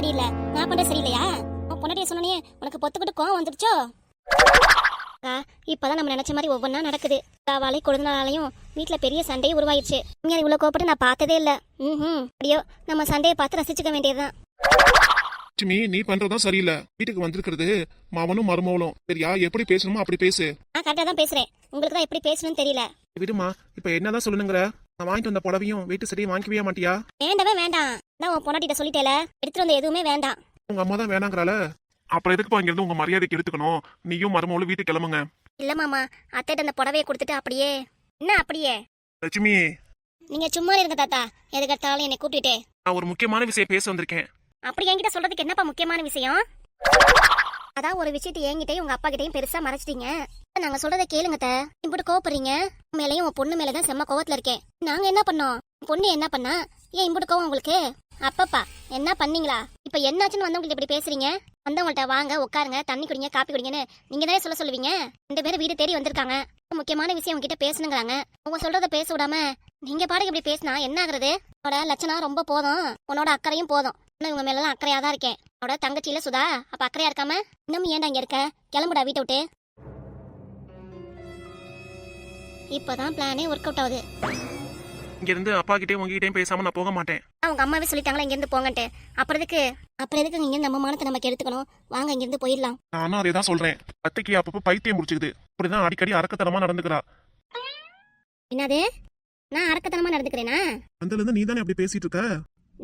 சரியில்லை. நான் பண்றது சரியில்லையா? உன் பொண்டாட்டிய சொன்னனே உனக்கு பொத்துக்கிட்டு கோவம் வந்துருச்சோ அக்கா, இப்பதான் நம்ம நினைச்ச மாதிரி ஒவ்வொன்றா நடக்குது. காவாலை கொழுந்தனாலையும் வீட்ல பெரிய சண்டையே உருவாயிருச்சு. இங்க இவ்வளவு கோபப்பட்டு நான் பார்த்ததே இல்ல. ம் அப்படியோ நம்ம சண்டையை பார்த்து ரசிச்சுக்க வேண்டியதுதான். லட்சுமி நீ பண்றதும் சரியில்லை. வீட்டுக்கு வந்திருக்கிறது மாவனும் மருமவளும் சரியா? எப்படி பேசணுமோ அப்படி பேசு. நான் கரெக்டாக தான் பேசுறேன். உங்களுக்கு தான் எப்படி பேசணும்னு தெரியல. விடுமா இப்ப என்னதான் சொல்லணுங்கிற? நான் வாங்கிட்டு வந்த புடவையும் வீட்டு சரி வாங்கிக்கவே மாட்டியா? வேண்டவே வேண்டாம். நான் உன் பொண்டாட்டிட்ட சொல்லிட்டேல? எடுத்துட்டு வந்த எதுவுமே வேண்டாம். உங்க அம்மா தான் வேணாங்கிறால அப்புறம் எதுக்கு இருந்து உங்க மரியாதைக்கு எடுத்துக்கணும் நீயும் மருமவளும் வீட்டுக்கு கிளம்புங்க. இல்ல மாமா அத்தைட்ட அந்த புடவையை கொடுத்துட்டு அப்படியே. என்ன அப்படியே? லட்சுமி. நீங்க சும்மா இருங்க தாத்தா. எதுக்கெடுத்தாலும் என்னை கூப்பிட்டுட்டே நான் ஒரு முக்கியமான விஷயம் பேச வந்திருக்கேன். அப்படி என்கிட்ட சொல்றதுக்கு என்னப்பா முக்கியமான விஷயம்? அதான் ஒரு விஷயத்தை என்கிட்டயும் உங்க அப்பா கிட்டயும் பெருசா மறைச்சிட்டீங்க. நாங்க சொல்றதை கேளுங்க அத்தை. இப்படி கோவப்படுறீங்க. உன் மேலயும் உன் பொண்ணு மேலதான் செம்ம கோவத்துல இருக்கேன். நாங்க என்ன பண்ணோம்? உன் பொண்ணு என்ன பண்ணா? ஏன் இம்புட்டு கோவம் உங்களுக்கு? அப்பப்பா என்ன பண்ணீங்களா? இப்போ என்னாச்சுன்னு வந்தவங்களுக்கு இப்படி பேசுறீங்க? வந்தவங்கள்ட்ட வாங்க உட்காருங்க தண்ணி குடிங்க காப்பி குடிங்கன்னு நீங்க தானே சொல்ல சொல்லுவீங்க? ரெண்டு பேரும் வீடு தேடி வந்திருக்காங்க. முக்கியமான விஷயம் உங்ககிட்ட பேசணுங்கிறாங்க. உங்க சொல்றத பேச விடாம நீங்க பாட்டுக்கு இப்படி பேசினா என்ன ஆகுறது? உன்னோட லட்சணம் ரொம்ப போதும். உன்னோட அக்கறையும் போதும். நான் இவங்க மேலாம் அக்கறையா தான் இருக்கேன். அவட தங்கச்சியில சுதா அப்ப அக்கறையா இருக்காம இன்னும் ஏன்டா இங்க இருக்க? கிளம்புடா வீட்டை விட்டு. இப்பதான் பிளானே ஒர்க் அவுட் ஆகுது. இங்க இருந்து அப்பா கிட்டே உங்ககிட்டயும் பேசாம நான் போக மாட்டேன். அவங்க அம்மாவே சொல்லிட்டாங்களா இங்க இருந்து போங்கன்ட்டு. அப்புறம் எதுக்கு? அப்புறம் எதுக்கு இங்க நம்ம மானத்தை நமக்கு எடுத்துக்கணும் வாங்க இங்க இருந்து போயிடலாம். நானும் அதே தான் சொல்றேன். அத்தைக்கு அப்பப்போ பைத்தியம் முடிச்சுக்குது இப்படிதான் அடிக்கடி அரக்கத்தனமா நடந்துக்கிறா. என்னது? நான் அரக்கத்தனமா நடந்துக்கிறேனா? அதுல இருந்து நீ தானே அப்படி பேசிட்டு இருக்க?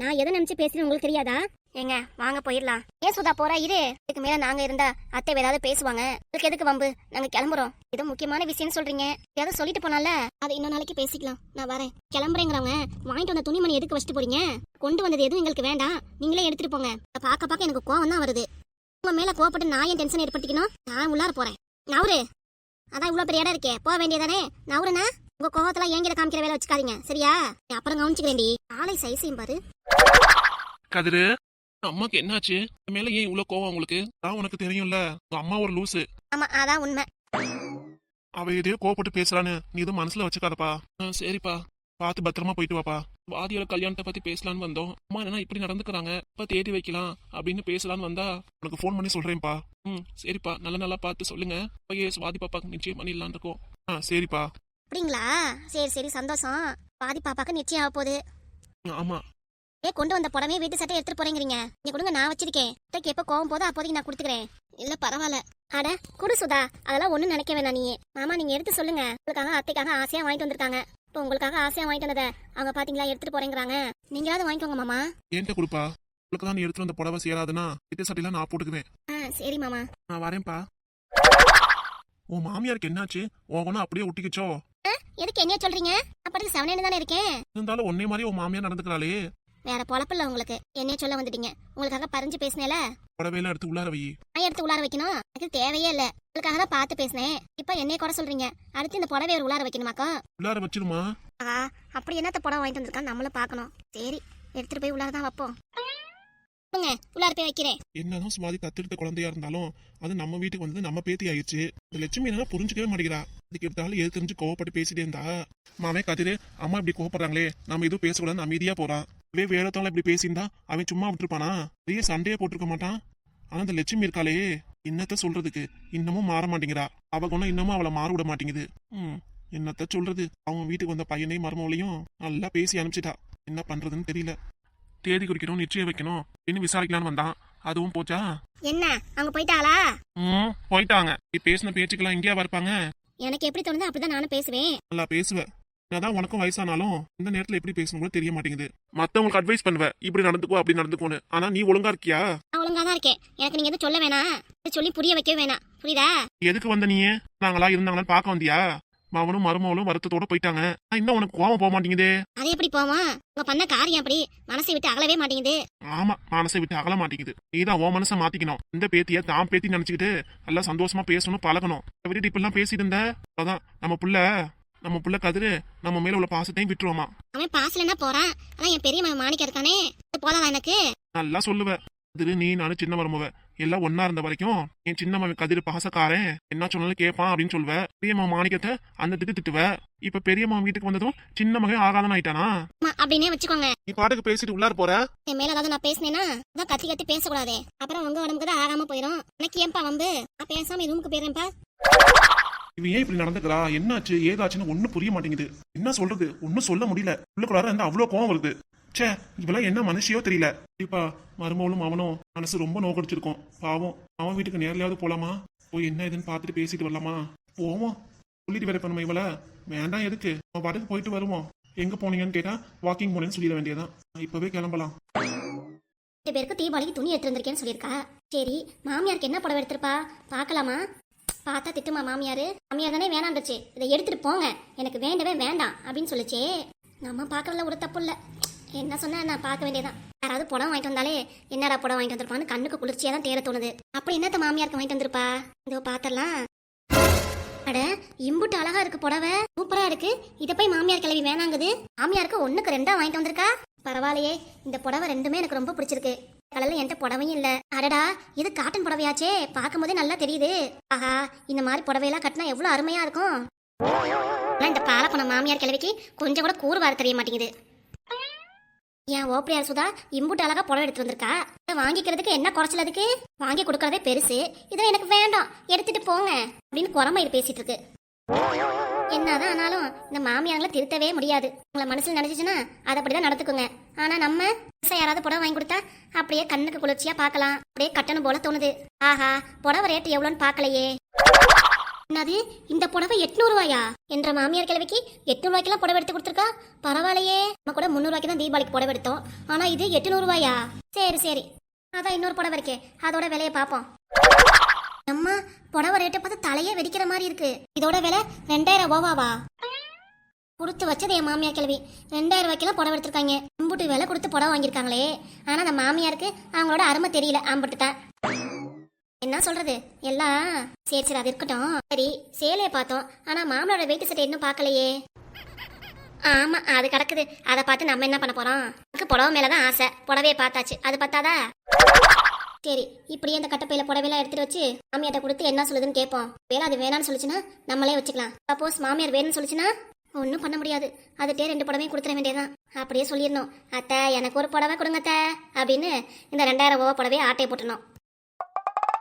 நான் எதை நினைச்சு பேசுறேன் உங்களுக்கு தெரியாதா? ஏங்க வாங்க போயிடலாம். ஏன் சுதா போறா? இரு. இதுக்கு மேல நாங்க இருந்தா அத்தை ஏதாவது பேசுவாங்க. இதுக்கு எதுக்கு வம்பு? நாங்க கிளம்புறோம். ஏதோ முக்கியமான விஷயம் சொல்றீங்க. ஏதாவது சொல்லிட்டு போனால அதை இன்னொரு நாளைக்கு பேசிக்கலாம். நான் வரேன். கிளம்புறேங்கிறவங்க வாங்கிட்டு வந்த துணிமணி எதுக்கு வச்சுட்டு போறீங்க? கொண்டு வந்தது எதுவும் எங்களுக்கு வேண்டாம். நீங்களே எடுத்துட்டு போங்க. பார்க்க பார்க்க எனக்கு கோவம் தான் வருது. உங்க மேல கோவப்பட்டு நான் ஏன் டென்ஷன் ஏற்படுத்திக்கணும்? நான் உள்ளார போறேன். நவுரு அதான் இவ்வளவு பெரிய இடம் இருக்கே. போக வேண்டியதானே? நவுருனா உங்க கோவத்தெல்லாம் என்கிட்ட காமிக்கிற வேலை வச்சுக்காதீங்க. சரியா? அப்புறம் கவனிச்சுக்கிறேன்டி. ஆளை சைஸையும் பாரு. கதிரு. அம்மாக்கு என்னாச்சு? என் மேல ஏன் இவ்வளவு கோவம் உங்களுக்கு? நான் உனக்கு தெரியும்ல. உங்க அம்மா ஒரு லூசு. ஆமா அதான் உண்மை. அவ எதையோ கோவப்பட்டு பேசுறான்னு நீ எதுவும் மனசுல வச்சுக்காதப்பா. சரிப்பா. பார்த்து பத்திரமா போயிட்டு வாப்பா. வாதியோட கல்யாணத்தை பத்தி பேசலான்னு வந்தோம். அம்மா என்ன இப்படி நடந்துக்கிறாங்க. இப்ப தேடி வைக்கலாம் அப்படின்னு பேசலான்னு வந்தா உனக்கு ஃபோன் பண்ணி சொல்றேன்ப்பா. ம் சரிப்பா. நல்ல நல்லா பார்த்து சொல்லுங்க. பையே சுவாதி பாப்பாக்கு நிச்சயம் பண்ணிடலான்னு இருக்கோம். ஆ சரிப்பா. அப்படிங்களா? சரி சரி. சந்தோஷம். பாதி பாப்பாக்கு நிச்சயம் ஆக போகுது ஆமா. ஏ கொண்டு வந்த புடமே வீட்டு சட்டை எடுத்துட்டு போறேங்கிறீங்க. நீ கொடுங்க நான் வச்சிருக்கேன். அத்தைக்கு எப்போ கோவம் போதோ அப்போதைக்கு நான் கொடுத்துக்கிறேன். இல்ல பரவாயில்ல. அட குடு சுதா. அதெல்லாம் ஒண்ணும் நினைக்க வேணாம் நீ மாமா நீங்க எடுத்து சொல்லுங்க. உங்களுக்காக அத்தைக்காக ஆசையா வாங்கிட்டு வந்திருக்காங்க. இப்போ உங்களுக்காக ஆசையா வாங்கிட்டு வந்ததை அவங்க பாத்தீங்களா எடுத்துட்டு போறேங்கிறாங்க. நீங்களாவது வாங்கிக்கோங்க மாமா. என்கிட்ட கொடுப்பா? உங்களுக்கு தான் எடுத்துட்டு வந்த புடவை சேராதுன்னா வித்த சட்டையெல்லாம் நான் போட்டுக்குவேன். ஆ சரி மாமா. நான் வரேன்ப்பா. உன் மாமியாருக்கு என்னாச்சு? உன் அப்படியே ஒட்டிக்கிச்சோ? எதுக்கு என்ன சொல்றீங்க? அப்படி செவனேன்னு தானே இருக்கேன். இருந்தாலும் உன்னே மாதிரி உன் மாமியார் நடந்துக்கிறாளே. வேற பொழப்பில்ல உங்களுக்கு. என்ன சொல்ல வந்துட்டீங்க. உங்களுக்காக பறிஞ்சு பேசினேல? புடவையெல்லாம் எடுத்து உள்ளார வை. நான் எடுத்து உள்ளார வைக்கணும்? எனக்கு தேவையே இல்ல. உங்களுக்காக தான் பார்த்து பேசினேன். இப்போ என்னைய கூட சொல்றீங்க. அடுத்து இந்த புடவை ஒரு உள்ளார வைக்கணுமாக்கா? உள்ளார வச்சிருமா ஆ அப்படி என்னத்த புடவை வாங்கிட்டு வந்திருக்கான்னு நம்மளும் பார்க்கணும். சரி எடுத்துட்டு போய் உள்ளார தான் வைப்போம். உள்ளார போய் வைக்கிறேன். என்னதான் சுமாதி தத்தெடுத்த குழந்தையா இருந்தாலும் அது நம்ம வீட்டுக்கு வந்தது நம்ம பேத்தி ஆயிடுச்சு. இந்த லட்சுமி புரிஞ்சுக்கவே மாட்டேங்கிறா. இதுக்கு எடுத்தாலும் எது தெரிஞ்சு கோவப்பட்டு பேசிட்டே இருந்தா? மாமே கதிரு அம்மா இப்படி கோவப்படுறாங்களே. நம்ம எதுவும் பேசக்கூடாது அமைதியா போறான் இதே வேறத்தவங்கள இப்படி பேசியிருந்தா? அவன் சும்மா விட்டுருப்பானா? பெரிய சண்டையே போட்டிருக்க மாட்டான். ஆனா இந்த லட்சுமி இருக்காளே. என்னத்த சொல்றதுக்கு இன்னமும் மாற மாட்டேங்கிறா. அவ குணம் இன்னமும் அவளை மாற விட மாட்டேங்குது. ம் என்னத்த சொல்றது? அவன் வீட்டுக்கு வந்த பையனையும் மருமவளையும் நல்லா பேசி அனுப்பிச்சிட்டா. என்ன பண்றதுன்னு தெரியல. தேதி குறிக்கணும் நிச்சயம் வைக்கணும். இன்னும் விசாரிக்கலான்னு வந்தான். அதுவும் போச்சா? என்ன? அவங்க போயிட்டாளா? ம் போயிட்டாங்க. நீ பேசின பேச்சுக்கெல்லாம் எங்கேயா இருப்பாங்க எனக்கு எப்படி தோணுதோ அப்படிதான் நானும் பேசுவேன். நல்லா பேசுவ என்னதான் உனக்கும் வயசானாலும் இந்த நேரத்துல எப்படி பேசணும் தெரிய மாட்டேங்குது. மத்தவங்களுக்கு அட்வைஸ் பண்ணுவ இப்படி நடந்துக்கோ அப்படி நடந்துக்கோன்னு. ஆனா நீ ஒழுங்கா இருக்கியா? நான் ஒழுங்கா தான் இருக்கேன். எனக்கு நீங்க எதுவும் சொல்ல வேணாம். சொல்லி புரிய வைக்க வேணாம். புரியுதா? எதுக்கு வந்த நீ? நாங்களா இருந்தாங்களான்னு பார்க்க வந்தியா? மவனும் மருமவளும் வருத்தத்தோட போயிட்டாங்க. இன்னும் உனக்கு கோவம் போக மாட்டேங்குதே. அது எப்படி போவோம்? உங்க பண்ண காரியம் அப்படி. மனசை விட்டு அகலவே மாட்டேங்குது. ஆமா மனசை விட்டு அகல மாட்டேங்குது. நீதான் உன் மனசை மாத்திக்கணும். இந்த பேத்திய தான் பேத்தி நினைச்சுக்கிட்டு நல்லா சந்தோஷமா பேசணும் பழகணும். விட்டுட்டு இப்பெல்லாம் பேசிட்டு இருந்த? அதான் நம்ம புள்ள நம்ம புள்ள கதிரு நம்ம மேல உள்ள பாசத்தையும் விட்டுருவோமா? அவன் பாசலன்னா போறான். ஆனா என் பெரிய மகன் மாணிக்க இருக்கானே. அது போதாதா எனக்கு. நல்லா சொல்லுவ. கதிரு நீ நானும் சின்ன மருமவ. எல்லாம் ஒன்னா இருந்த வரைக்கும் என் சின்ன மாமி கதிர் பாசக்காரன். என்ன சொன்னாலும் கேட்பான் அப்படின்னு சொல்லுவ. பெரிய மாமன் மாணிக்கத்தை அந்த திட்டு திட்டுவ. இப்ப பெரிய மாமன் வீட்டுக்கு வந்ததும் சின்ன மகன் ஆகாதன் ஆயிட்டானா? அப்படின்னே வச்சுக்கோங்க. நீ பாட்டுக்கு பேசிட்டு உள்ளார போற? என் மேல ஏதாவது நான் பேசினேன்னா அதான் கத்தி கத்தி பேசக்கூடாது. அப்புறம் உங்க உடம்புக்கு தான் ஆகாம போயிடும் எனக்கு ஏன்பா வம்பு? நான் பேசாம ரூமுக்கு போயிடுறேன்ப்பா இவன் ஏன் இப்படி நடந்துக்கிறா? என்னாச்சு? ஏதாச்சுன்னு ஒன்றும் புரிய மாட்டேங்குது. என்ன சொல்றது? ஒன்றும் சொல்ல முடியல. உள்ளுக்குள்ளார இருந்து அவ்வளவு கோவம் வருது. ச்சே இவெல்லாம் என்ன மனுஷியோ தெரியல. கண்டிப்பா மருமவளும் அவனும் மனசு ரொம்ப நோக்கடிச்சிருக்கோம். பாவம். அவன் வீட்டுக்கு நேர்லையாவது போலாமா? போய் என்ன இதுன்னு பார்த்துட்டு பேசிட்டு வரலாமா? போவோம். சொல்லிட்டு வேற பண்ணுமா இவள? வேண்டாம் எதுக்கு? அவன் பாட்டுக்கு போயிட்டு வருவோம் எங்க போனீங்கன்னு கேட்டா வாக்கிங் போனேன்னு சொல்லிட வேண்டியதான் இப்பவே கிளம்பலாம். ரெண்டு பேருக்கு தீபாவளிக்கு துணி எடுத்துருந்திருக்கேன்னு சொல்லியிருக்கா. சரி மாமியாருக்கு என்ன புடவை எடுத்திருப்பா? பார்க்கலாமா? பார்த்தா திட்டுமா மாமியாரு? மாமியார் தானே வேணாண்டுச்சு இதை எடுத்துட்டு போங்க. எனக்கு வேண்டவே வேண்டாம் அப்படின்னு சொல்லிச்சே. நம்ம பார்க்கறதுல ஒரு தப்பு இல்லை. என்ன சொன்னா நான் பார்க்க வேண்டியதான் யாராவது புடம் வாங்கிட்டு வந்தாலே என்னடா புடம் வாங்கிட்டு வந்திருப்பான்னு கண்ணுக்கு குளிர்ச்சியா தான் தேட தோணுது. அப்படி என்னத்த மாமியாருக்கு வாங்கிட்டு வந்திருப்பா? இதோ பார்த்தரலாம் அட இம்புட்டு அழகா இருக்கு புடவை. சூப்பரா இருக்கு. இத போய் மாமியார் கிளவி வேணாங்குது. மாமியாருக்கு ஒண்ணுக்கு ரெண்டா வாங்கிட்டு வந்திருக்கா? பரவாயில்லையே. இந்த புடவை ரெண்டுமே எனக்கு ரொம்ப பிடிச்சிருக்கு. கலர்ல எந்த புடவையும் இல்ல. அடடா இது காட்டன் புடவையாச்சே. பார்க்கும்போதே நல்லா தெரியுது. ஆஹா இந்த மாதிரி புடவையெல்லாம் கட்டினா எவ்வளவு அருமையா இருக்கும். இந்த பாலப்பணம் மாமியார் கிழவிக்கு கொஞ்சம் கூட கூறுவார தெரிய மாட்டேங்குது. ஏன் ஓப்பரியார் சுதா இம்புட்டு அழகா புடவை எடுத்து வந்திருக்கா? இதை வாங்கிக்கிறதுக்கு என்ன குறைச்சல் அதுக்கு? வாங்கி கொடுக்கறதே பெருசு. இதை எனக்கு வேண்டாம். எடுத்துட்டு போங்க. அப்படின்னு குறமை இது பேசிட்டு இருக்கு. என்னதான் ஆனாலும் இந்த மாமியாங்களை திருத்தவே முடியாது. உங்களை மனசுல நினைச்சுச்சுன்னா அதை அப்படிதான் நடத்துக்குங்க. ஆனா நம்ம யாராவது புடவை வாங்கி கொடுத்தா அப்படியே கண்ணுக்கு குளிர்ச்சியா பார்க்கலாம். அப்படியே கட்டணும் போல தோணுது. ஆஹா புடவை ரேட்டு எவ்வளோன்னு பார்க்கலையே. என்னது? இந்த புடவை எட்நூறு ரூபாயா? என்ற மாமியார் கிழவிக்கு எட்நூறு ரூபாய்க்கெல்லாம் புடவை எடுத்து கொடுத்துருக்கா? பரவாயில்லையே. நம்ம கூட முந்நூறு ரூபாய்க்கு தான் தீபாவளிக்கு புடவை எடுத்தோம். ஆனா இது எட்நூறு ரூபாயா? சரி சரி. அதான் இன்னொரு புடவை இருக்கே. அதோட விலையை பார்ப்போம். அம்மா புடவை ரேட்டை பார்த்து தலையே வெடிக்கிற மாதிரி இருக்கு. இதோட விலை ரெண்டாயிரம் ஓவாவா? கொடுத்து வச்சது என் மாமியார் கிழவி. ரெண்டாயிரம் ரூபாய்க்கெல்லாம் புடவை எடுத்திருக்காங்க. அம்புட்டு விலை கொடுத்து புடவை வாங்கியிருக்காங்களே. ஆனா அந்த மாமியாருக்கு அவங்களோட அருமை தெரியல. அம்புட்டு தான் என்ன சொல்றது? எல்லாம் சரி சரி அது இருக்கட்டும். சரி சேலையை பார்த்தோம். ஆனா மாமனோட வெயிட் சட்டை இன்னும் பார்க்கலையே. ஆமா அது கிடக்குது. அதை பார்த்து நம்ம என்ன பண்ண போறோம்? எனக்கு புடவை மேலதான் ஆசை. புடவையை பார்த்தாச்சு. அது பார்த்தாதா? சரி இப்படியே அந்த கட்டப்பையில புடவையெல்லாம் எடுத்துட்டு வச்சு மாமியார்ட்ட கொடுத்து என்ன சொல்லுதுன்னு கேட்போம். வேலை அது வேணாம்னு சொல்லிச்சுன்னா நம்மளே வச்சுக்கலாம். சப்போஸ் மாமியார் வேணும்னு சொல்லிச்சுன்னா ஒன்றும் பண்ண முடியாது. அதுட்டே ரெண்டு புடவையும் கொடுத்துட வேண்டியதான் அப்படியே சொல்லிடணும். அத்தை எனக்கு ஒரு புடவை கொடுங்க அத்தை அப்படின்னு இந்த ரெண்டாயிரம் ரூபா புடவையை ஆட்டையை போட்டுனோம்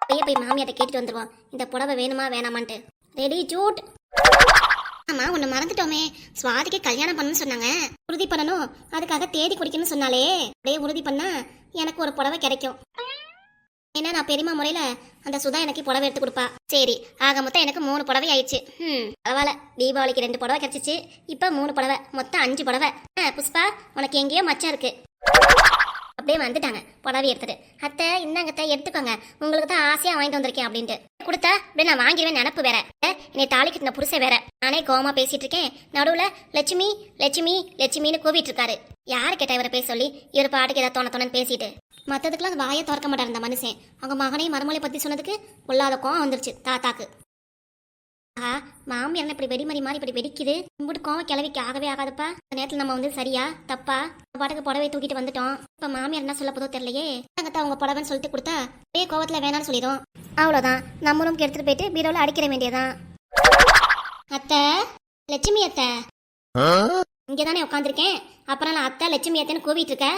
அப்படியே போய் மாமியார்ட்ட கேட்டுட்டு வந்துருவோம். இந்த புடவை வேணுமா வேணாமான்ட்டு. ரெடி ஜூட் ஆமா ஒன்று மறந்துட்டோமே. சுவாதிக்கு கல்யாணம் பண்ணணும்னு சொன்னாங்க. உறுதி பண்ணணும். அதுக்காக தேதி குடிக்கணும்னு சொன்னாலே. அப்படியே உறுதி பண்ணா எனக்கு ஒரு புடவை கிடைக்கும். ஏன்னா நான் பெரியமா முறையில அந்த சுதா எனக்கு புடவை எடுத்து கொடுப்பா. சரி ஆக மொத்தம் எனக்கு மூணு புடவை ஆயிடுச்சு. ம் பரவாயில்ல. தீபாவளிக்கு ரெண்டு புடவை கிடைச்சிச்சு. இப்போ மூணு புடவை மொத்தம் அஞ்சு புடவை. ஆ, புஷ்பா உனக்கு எங்கேயோ மச்சம் இருக்கு. அப்படியே வந்துட்டாங்க புடவை எடுத்துட்டு. அத்தை இந்தாங்கத்தை எடுத்துக்கோங்க. உங்களுக்கு தான் ஆசையா வாங்கிட்டு வந்திருக்கேன் அப்படின்ட்டு. கொடுத்தா இப்படி நான் வாங்கிடுவேன் நினப்பு வேற. என்னை தாலி கட்டின புருஷன் வேற. நானே கோமா பேசிட்டு இருக்கேன். நடுவுல லட்சுமி லட்சுமி லட்சுமின்னு கூவிட்டு இருக்காரு. யாரு கேட்டா இவரை பேச சொல்லி இவர் பாட்டுக்கு ஏதாவது தோண தோணன்னு பேசிட்டு. மத்ததுக்கெல்லாம் வாயை திறக்க மாட்டார் இந்த மனுஷன். அவங்க மகனையும் மருமலை பத்தி சொன்னதுக்கு கொள்ளாத கோவம் வந்துருச்சு தாத்தாக்கு. ஆ மாமியார் இப்படி வெடிமறி மாதிரி இப்படி வெடிக்குது? இம்புட்டு கோவம் கிளவிக்கு ஆகவே ஆகாதுப்பா. இந்த நேரத்துல நம்ம வந்து சரியா தப்பா? பாட்டுக்கு புடவை தூக்கிட்டு வந்துட்டோம். இப்ப மாமியார் என்ன சொல்ல போதோ தெரியலையே. தங்கத்தா உங்க புடவைன்னு சொல்லிட்டு கொடுத்தா அப்படியே கோவத்துல வேணாம்னு சொல்லிடும். அவ்வளவுதான். நம்ம ரூம்க்கு எடுத்துட்டு போயிட்டு பீரோல அடிக்கிற வேண்டியதான் அத்தை லட்சுமி அத்தை. இங்கதானே உட்காந்துருக்கேன் அப்புறம் நான் அத்தை லட்சுமி அத்தைன்னு கூவிட்டு இருக்க.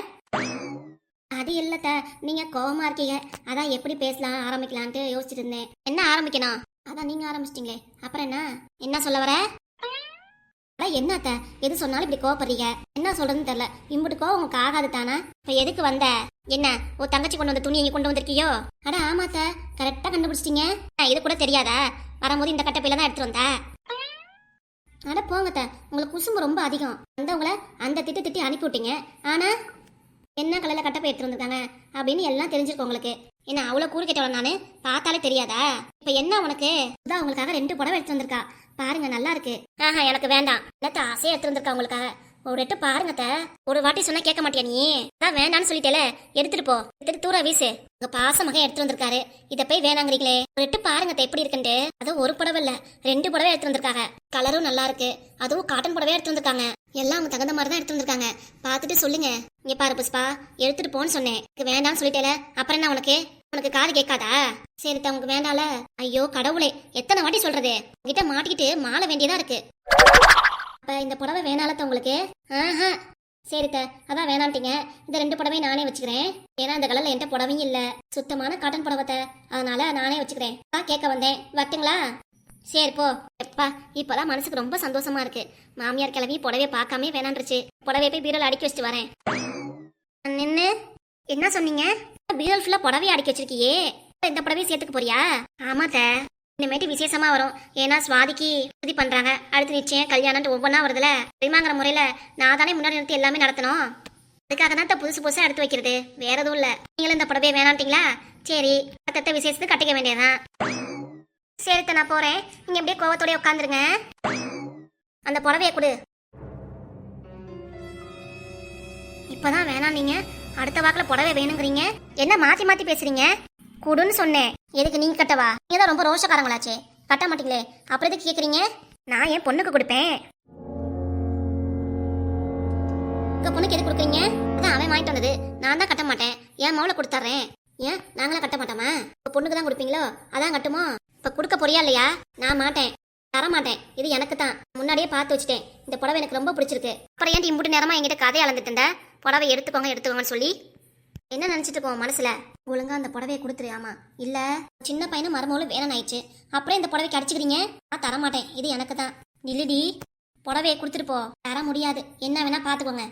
அது இல்லத்த நீங்கள் கோவமா இருக்கீங்க. அதான் எப்படி பேசலாம் ஆரம்பிக்கலான்ட்டு யோசிச்சுட்டு இருந்தேன். என்ன ஆரம்பிக்கணும்? அதான் நீங்கள் ஆரம்பிச்சிட்டீங்களே. அப்புறம் என்ன? என்ன சொல்ல வர? அதான் என்ன அத்தை எது சொன்னாலும் இப்படி கோவப்படுறீங்க? என்ன சொல்றதுன்னு தெரியல. இம்புட்டு கோவம் உங்களுக்கு ஆகாது தானே? இப்ப எதுக்கு வந்த? என்ன உன் தங்கச்சி கொண்டு வந்த துணி இங்க கொண்டு வந்திருக்கியோ? அட ஆமாத்த கரெக்டாக கரெக்டா கண்டுபிடிச்சிட்டீங்க. இது கூட தெரியாதா? வரும்போது இந்த கட்டப்பையில தான் எடுத்துட்டு வந்த? அட போங்கத்த உங்களுக்கு குசும்பு ரொம்ப அதிகம். வந்தவங்கள அந்த திட்டு திட்டி அனுப்பி விட்டீங்க. ஆனா என்ன கலரில் கட்டப்பை எடுத்துட்டு வந்திருக்காங்க அப்படின்னு எல்லாம் தெரிஞ்சிருக்கும் உங்களுக்கு. என்ன அவ்வளோ கூறு கேட்டவள நானு? பார்த்தாலே தெரியாதா? இப்போ என்ன உனக்கு? இதான் உங்களுக்காக ரெண்டு புடவை எடுத்து வந்திருக்கா. பாருங்க நல்லா இருக்கு. ஆஹா எனக்கு வேண்டாம். என்னத்த ஆசையாக எடுத்து வந்திருக்கா உங்களுக்காக. ஒரு எட்டு பாருங்க அத்தை. ஒரு வாட்டி சொன்னா கேட்க மாட்டியா நீ? அதான் வேணாம்னு சொல்லிட்டேல. எடுத்துட்டு போ. எடுத்துட்டு தூர வீசு. உங்க பாச மகன் எடுத்து வந்திருக்காரு. இத போய் வேணாங்கிறீங்களே. ஒரு எட்டு பாருங்க எப்படி இருக்குன்ட்டு. அது ஒரு புடவை இல்ல. ரெண்டு புடவை எடுத்து வந்திருக்காங்க. கலரும் நல்லா இருக்கு. அதுவும் காட்டன் புடவை எடுத்து வந்திருக்காங்க. எல்லாம் அவங்க தகுந்த மாதிரி தான் எடுத்து வந்திருக்காங்க. பார்த்துட்டு சொல்லுங்க. இங்க பாரு புஷ்பா. எடுத்துட்டு போன்னு சொன்னேன். வேணாம்னு வேண்டாம்னு சொல்லிட்டேல. அப்புறம் என்ன உனக்கு? உனக்கு காது கேட்காதா? சரி உனக்கு வேண்டால ஐயோ கடவுளே. எத்தனை வாட்டி சொல்றது? உங்ககிட்ட மாட்டிக்கிட்டு மாலை வேண்டியதா இருக்கு. இப்போ இந்த புடவை வேணாலத்த உங்களுக்கு? ஆஹா. சரி அதான் வேணான்ட்டீங்க இந்த ரெண்டு புடவையும் நானே வச்சுக்கிறேன். ஏன்னா இந்த கலரில் என்கிட்ட புடவையும் இல்லை. சுத்தமான காட்டன் புடவை த. அதனால நானே வச்சுக்கிறேன். அதான் கேட்க வந்தேன். வரட்டுங்களா? சரி போ. எப்பா இப்போதான் மனசுக்கு ரொம்ப சந்தோஷமா இருக்கு. மாமியார் கிளம்பி புடவைய பார்க்காம வேணான்றுச்சு. புடவைய போய் பீரோல் அடுக்கி வச்சுட்டு வரேன். நின்று என்ன சொன்னீங்க? பீரோல் ஃபுல்லாக புடவைய அடுக்கி வச்சிருக்கியே. இந்த புடவையும் சேர்த்துக்க போறியா? ஆமா இனிமேட்டு விசேஷமா வரும். ஏன்னா சுவாதிக்கு உறுதி பண்றாங்க. அடுத்து நிச்சயம் கல்யாணம்னு ஒவ்வொன்றா வருதுல. பெரியமாங்கிற முறையில நான் தானே முன்னாடி நிறுத்தி எல்லாமே நடத்தணும். அதுக்காக தான் புதுசு புதுசாக எடுத்து வைக்கிறது. வேற எதுவும் இல்லை. நீங்களும் இந்த புடவைய வேணான்ட்டீங்களா சரி அடுத்த விசேஷத்துக்கு கட்டிக்க வேண்டியதுதான். சரி நான் போறேன். நீங்க அப்படியே கோவத்தோடய உட்காந்துருங்க. அந்த புடவையை கொடு. இப்பதான் வேணாம் நீங்க. அடுத்த வாக்கில் புடவை வேணுங்கிறீங்க. என்ன மாத்தி மாத்தி பேசுறீங்க? கொடுன்னு சொன்னேன். எதுக்கு நீங்க கட்டவா? நீங்க தான் ரொம்ப ரோஷக்காரங்களாச்சே. கட்ட மாட்டீங்களே. அப்புறம் எதுக்கு கேக்குறீங்க? நான் என் பொண்ணுக்கு கொடுப்பேன். உங்க பொண்ணுக்கு எது கொடுக்குறீங்க? அதான் அவன் வாங்கிட்டு வந்தது. நான் தான் கட்ட மாட்டேன். என் மாவுல கொடுத்துட்றேன். ஏன்? நாங்களாம் கட்ட மாட்டோமா? உங்க பொண்ணுக்கு தான் கொடுப்பீங்களோ? அதான் கட்டுமோ? இப்ப கொடுக்க போறியா இல்லையா? நான் மாட்டேன். தர மாட்டேன் இது எனக்கு தான் முன்னாடியே பார்த்து வச்சுட்டேன். இந்த புடவை எனக்கு ரொம்ப பிடிச்சிருக்கு. அப்புறம் ஏன் இம்புட்டு நேரமா என்கிட்ட கதையை அளந்துட்டு இருந்த? புடவை எடுத்துக்கோங்க எடுத்துக்கோங்கன்னு சொல்லி? என்ன நினைச்சிட்டு இருக்கோம் மனசுல? ஒழுங்கா அந்த புடவையை கொடுத்துரு ஆமா இல்ல சின்ன பையனும் மருமகளும் வேணும் ஆயிடுச்சு. அப்புறம் இந்த புடவைக்கு அடிச்சுக்கிறீங்க? நான் தர மாட்டேன் இது எனக்கு தான் நில்லுடி. புடவையை கொடுத்துட்டு போ. தர முடியாது. என்ன வேணா பாத்துக்கோங்க.